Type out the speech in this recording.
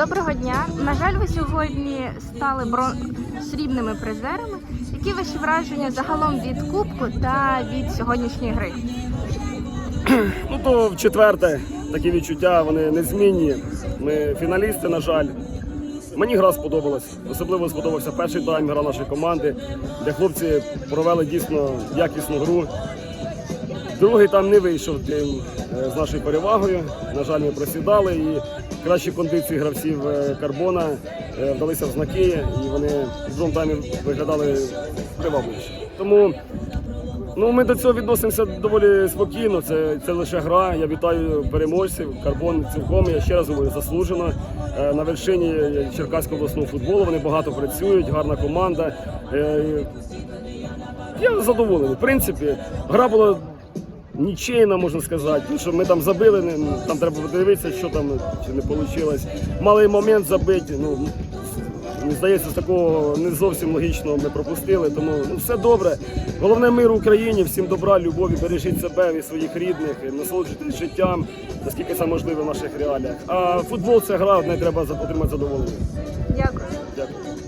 Доброго дня. На жаль, ви сьогодні стали бро- срібними призерами. Які ваші враження загалом від кубку та від сьогоднішньої гри? Ну то в четверте такі відчуття, вони незмінні. Ми фіналісти, на жаль. Мені гра сподобалась. Особливо сподобався перший тайм, гра нашої команди, де хлопці провели дійсно якісну гру. Другий там не вийшов е, з нашою перевагою. На жаль, ми просідали і кращі кондиції гравців е, карбона е, вдалися в знаки, і вони в другому таймі виглядали привабливіше. Тому Ну, ми до цього відносимося доволі спокійно. Це, це лише гра. Я вітаю переможців. Карбон цілком. Я ще раз говорю, заслужено Е, на вершині Черкаського обласного футболу. Вони багато працюють, гарна команда. Я задоволений. В принципі, гра була нічийна, можна сказати. Тому що ми там забили, не- ну, там треба подивитися, що там чи не вийшло. Мали момент забити. Ну, Мені здається, з такого не зовсім логічного ми пропустили. Тому ну, все добре. Головне мир Україні, всім добра, любові, бережіть себе і своїх рідних, насолоджуйтесь життям, наскільки це можливо в наших реаліях. А футбол це гра, в неї треба отримати задоволення. Дякую. Дякую.